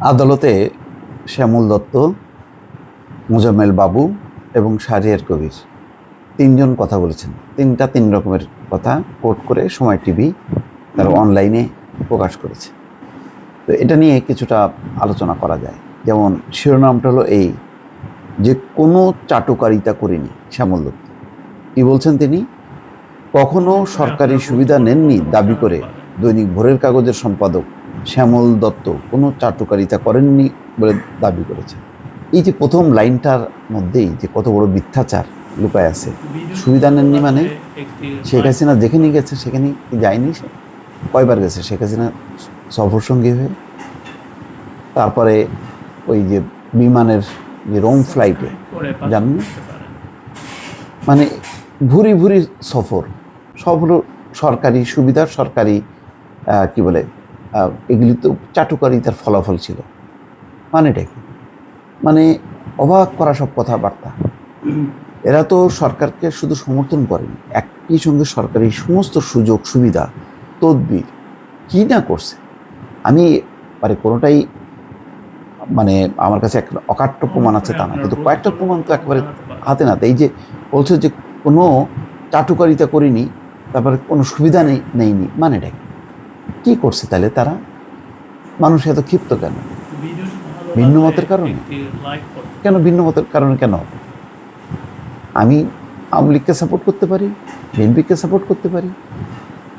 আদালতে শ্যামল দত্ত, মুজাম্মেল বাবু এবং শাহরিয়ার কবির তিনজন কথা বলেছেন। তিনটা তিন রকমের কথা কোট করে সময় টিভি তারা অনলাইনে প্রকাশ করেছে। তো এটা নিয়ে কিছুটা আলোচনা করা যায়। যেমন শিরোনামটা হলো এই যে কোনো চাটুকারিতা করিনি শ্যামল দত্ত। কি বলছেন তিনি? কখনো সরকারি সুবিধা নেননি দাবি করে দৈনিক ভোরের কাগজের সম্পাদক শ্যামল দত্ত কোনো চাটুকারিতা করেননি বলে দাবি করেছে এই যে প্রথম লাইনটার মধ্যেই যে কত বড় মিথ্যাচার লুকায় আছে, সুবিধা নেননি মানে? শেখ হাসিনা যেখানে গেছে সেখানে যায়নি সে? কয়বার গেছে শেখ হাসিনা সফর সঙ্গী হয়ে? তারপরে ওই যে বিমানের যে রোম ফ্লাইটে জানেন মানে ভুরি ভুরি সফর। সব সরকারি সুবিধা সরকারি কি বলে এগুলি তো চাটুকারিতার ফলাফল ছিল। মানেটা কি? মানে অবাক করা সব কথাবার্তা। এরা তো সরকারকে শুধু সমর্থন করেনি একই সঙ্গে সরকারি সমস্ত সুযোগ সুবিধা তদবির কী না করছে? আমি মানে কোনোটাই মানে আমার কাছে এক অকাট্য প্রমাণ আছে তা না কিন্তু কয়েকটা প্রমাণ তো একেবারে হাতে নাতে। এই যে বলছে যে কোনো চাটুকারিতা করিনি তারপরে কোনো সুবিধা নেই নেইনি মানেটা কি? কি করছে তাহলে তারা? মানুষ এত ক্ষিপ্ত কেন? ভিন্ন মতের কারণে? কেন ভিন্ন মতের কারণে কেন? আমি আওয়ামী লীগকে সাপোর্ট করতে পারি, বিএনপিকে সাপোর্ট করতে পারি,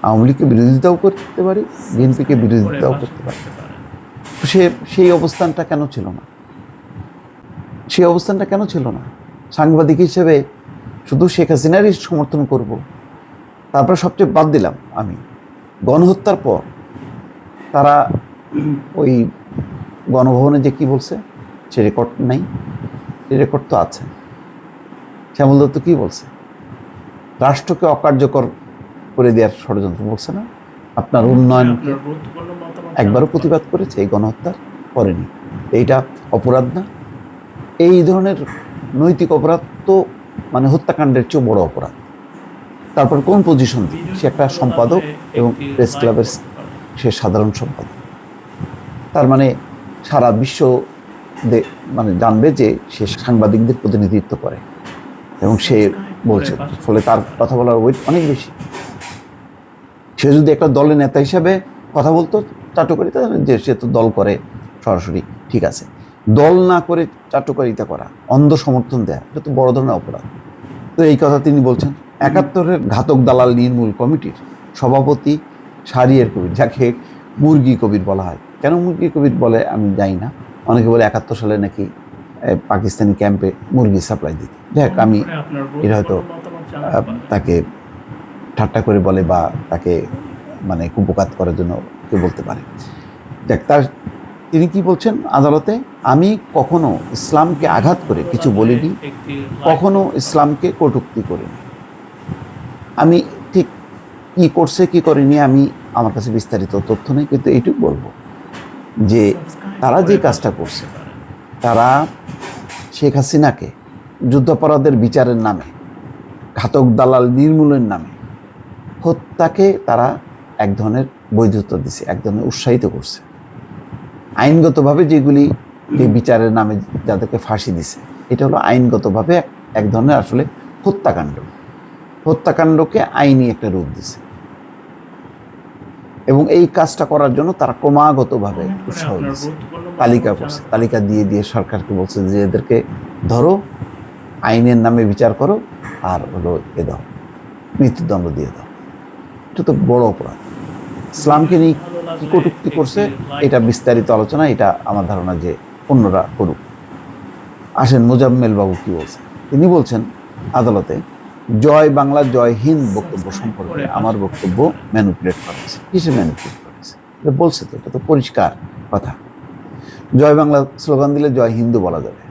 আওয়ামী লীগকে বিরোধিতাও করতে পারি, বিএনপিকে বিরোধিতাও করতে পারি। সে, সেই অবস্থানটা কেন ছিল না? সেই অবস্থানটা কেন ছিল না? সাংবাদিক হিসেবে শুধু শেখ হাসিনারই সমর্থন করব, তারপরে সবচেয়ে বাদ দিলাম আমি। গণহত্যার পর তারা ওই গণভবনে যে কি বলছে, সে রেকর্ড নাই। সে রেকর্ড তো আছে। শ্যামল দত্ত কী বলছে? রাষ্ট্রকে অকার্যকর করে দেওয়ার ষড়যন্ত্র বলছে না? আপনার উন্নয়ন একবারও প্রতিবাদ করেছে, এই গণহত্যার করেনি। এইটা অপরাধ না। এই ধরনের নৈতিক অপরাধ তো মানে হত্যাকাণ্ডের চেয়েও বড় অপরাধ। তারপর কোন পজিশন সে একটা সম্পাদক এবং প্রেস ক্লাবের সে সাধারণ সম্পাদক। তার মানে সারা বিশ্ব মানে জানবে যে সে সাংবাদিকদের প্রতিনিধিত্ব করে এবং সে বলছে, ফলে তার কথা বলার ওয়েট অনেক বেশি। সে যদি একটা দলের নেতা হিসাবে কথা বলতো, চাটুকারিতা যে সে তো দল করে সরাসরি, ঠিক আছে। দল না করে চাটুকারিতা করা, অন্ধ সমর্থন দেয়া, এটা তো বড় ধরনের অপরাধ। তো এই কথা তিনি বলছেন। একাত্তরের ঘাতক দালাল নির্মূল কমিটির সভাপতি সারিয়ের কবির যাকে মুরগি কবির বলা হয়। কেন মুরগি কবির বলে আমি জানি না। অনেকে বলে একাত্তর সালে নাকি পাকিস্তানি ক্যাম্পে মুরগি সাপ্লাই দিত। দেখ আমি এটা হয়তো তাকে ঠাট্টা করে বলে বা তাকে মানে কুপকাত করার জন্য কেউ বলতে পারে। দেখ তার তিনি কি বলছেন আদালতে? আমি কখনো ইসলামকে আঘাত করে কিছু বলিনি। কখনো ইসলামকে কটূক্তি করিনি। আমি ঠিক কি করছে কি করেনি আমি আমার কাছে বিস্তারিত তথ্য নেই কিন্তু এইটুকু বলব যে তারা যে কাজটা করছে তারা শেখ হাসিনাকে যুদ্ধাপরাধের বিচারের নামে ঘাতক দালাল নির্মূলের নামে হত্যাকে তারা এক ধরনের বৈধতা দিছে এক ধরনের উৎসাহিত করছে। আইনগতভাবে যেগুলি যে বিচারের নামে যাদেরকে ফাঁসি দিছে এটা হলো আইনগতভাবে এক- এক ধরনের আসলে হত্যাকাণ্ড। হত্যাকাণ্ডকে আইনি একটা রূপ দিছে। এবং এই কাজটা করার জন্য তারা ক্রমাগতভাবে উৎসাহ দিচ্ছে তালিকা করছে তালিকা দিয়ে দিয়ে সরকারকে বলছে যে এদেরকে ধরো আইনের নামে বিচার করো আর হলো এ দাও মৃত্যুদণ্ড দিয়ে দাও। এটা তো বড় অপরাধ। ইসলামকে নিয়ে কি কটূক্তি করছে এটা বিস্তারিত আলোচনা এটা আমার ধারণা যে অন্যরা করুক। আসেন মোজাম্মেল বাবু কি বলছেন? তিনি বলছেন আদালতে জয় বাংলা, জয় হিন্দ বক্তব্য সম্পর্কে আমার বক্তব্য ম্যানুপুলেট করা হয়েছে কিসে ম্যানুপুলেট করেছে? বলছে তো, এটা তো পরিষ্কার কথা। জয় বাংলা স্লোগান দিলে জয় হিন্দু বলা যাবে।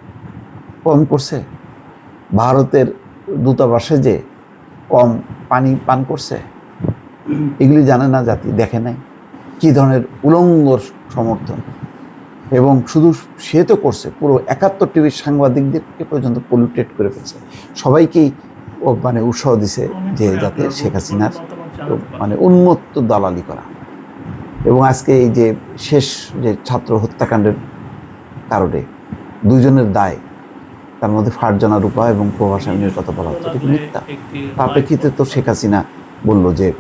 কম করছে? ভারতের দূতাবাসে যে কম পানি পান করছে, এগুলি জানে না জাতি, দেখে নাই। কী ধরনের উলঙ্গ সমর্থন? এবং শুধু সে তো করছে, পুরো একাত্তর টিভির সাংবাদিকদেরকে পর্যন্ত পলিউটেড করে ফেলছে। সবাইকেই ও মানে উৎসাহ দিছে যে যাতে শেখ হাসিনার মানে উন্মত্ত দালালি করা। এবং আজকে এই যে শেষ যে ছাত্র হত্যাকাণ্ডের কারণে দুইজনের দায়, তার মধ্যে ফারজানা রূপা এবং প্রভাসানের কথা বলা হচ্ছে, এটা মিথ্যা? তার প্রেক্ষিতে তো শেখ হাসিনা বলল যে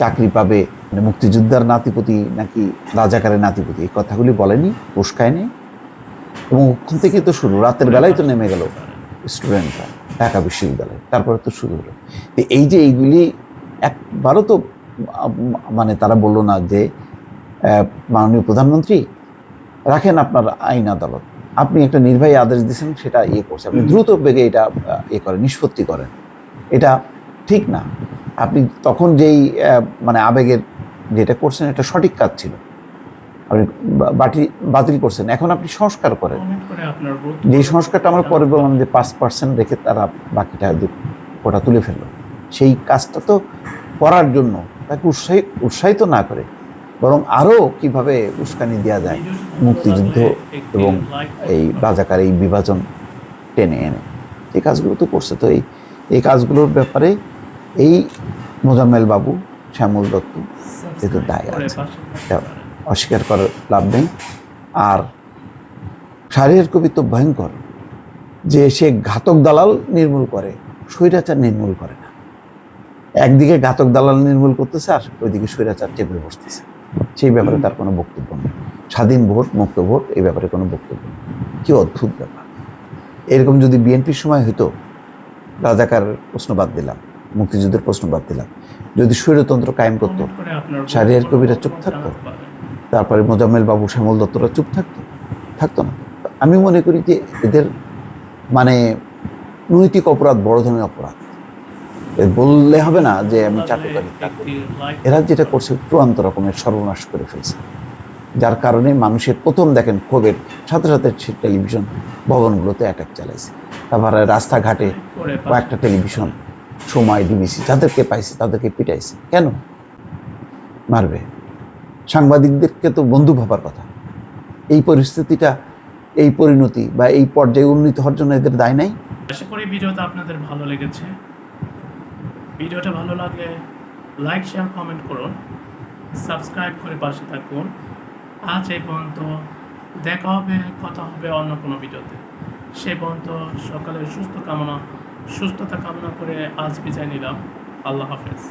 চাকরি পাবে মানে মুক্তিযোদ্ধার নাতিপতি নাকি রাজাকারের নাতিপতি, এই কথাগুলি বলেনি, উস্কায়নি। এবং ওখান থেকে তো শুরু, রাতের বেলায় তো নেমে গেল। স্টুডেন্টরা ঢাকা বিশ্ববিদ্যালয়। তারপরে তো শুরু হলো। তো এই যে এইগুলি একবারও তো মানে তারা বলল না যে মাননীয় প্রধানমন্ত্রী রাখেন আপনার আইন আদালত। আপনি একটা নির্বাহী আদেশ দিয়েছেন সেটা ইয়ে করছে। আপনি দ্রুত বেগে এটা ইয়ে করেন নিষ্পত্তি করেন। এটা ঠিক না। আপনি তখন যেই মানে আবেগের যেটা করছেন এটা সঠিক কাজ ছিল। আপনি বাটি বাতিল করছেন। এখন আপনি সংস্কার করেন। যে সংস্কারটা আমরা পরে বললাম যে পাঁচ পার্সেন্ট রেখে তারা বাকিটা ওটা তুলে ফেলল। সেই কাজটা তো করার জন্য তাকে উৎসাহী উৎসাহিত না করে বরং আরও কীভাবে উস্কানি দেওয়া যায় মুক্তিযুদ্ধ এবং এই রাজাকার এই বিভাজন টেনে এনে। এই কাজগুলো তো করছে। তো এই এই কাজগুলোর ব্যাপারে এই মোজাম্মেল বাবু শ্যামল দত্ত এতে দায় আছে। অস্বীকার করার লাভ নেই। আর শারীরের কবি তো ভয়ঙ্কর যে সে ঘাতক দালাল নির্মূল করে স্বৈরাচার নির্মূল করে না। একদিকে ঘাতক দালাল নির্মূল করতেছে আর ওইদিকে স্বৈরাচার টেপে বসতেছে। সেই ব্যাপারে তার কোনো বক্তব্য নেই। স্বাধীন ভোট মুক্ত ভোট এই ব্যাপারে কোনো বক্তব্য নেই। কি অদ্ভুত ব্যাপার। এরকম যদি বিএনপির সময় হইতো রাজাকার প্রশ্ন বাদ দিলাম মুক্তিযুদ্ধের প্রশ্ন বাদ দিলাম। যদি স্বৈরতন্ত্র কায়েম করতো শাহরিয়ার কবিরা চুপ থাকতো? তারপরে মোজাম্মেল বাবু শ্যামল দত্তরা চুপ থাকতো থাকতো না। আমি মনে করি যে এদের মানে নৈতিক অপরাধ বড় ধরনের অপরাধ। এ বললে হবে না যে আমি চাটুকারি এরা যেটা করছে চূড়ান্ত রকমের সর্বনাশ করে ফেলছে। যার কারণে মানুষের প্রথম দেখেন ক্ষোভের সাথে সাথে সে টেলিভিশন ভবনগুলোতে অ্যাটাক চালাইছে। তারপরে রাস্তাঘাটে কয়েকটা টেলিভিশন সময় ডিবিসি যাদেরকে পাইছে তাদেরকে পিটাইছে। কেন? মারবে। সাংবাদিকদেরকে তো বন্ধু ভাবার কথা। এই পরিস্থিতিটা, এই পরিণতি বা এই পর্যায়ে উন্নীত হওয়ার জন্য এদের দায় নাই? আশা করি ভিডিওটা আপনাদের ভালো লেগেছে। ভিডিওটা ভালো লাগলে লাইক, শেয়ার, কমেন্ট করুন। সাবস্ক্রাইব করে পাশে থাকুন। আজ এই পর্যন্ত দেখা হবে, কথা হবে অন্য কোনো ভিডিওতে। সে পর্যন্ত সকালে সুস্থ কামনা, সুস্থতা কামনা করে আজ বিদায় নিলাম। আল্লাহ হাফেজ।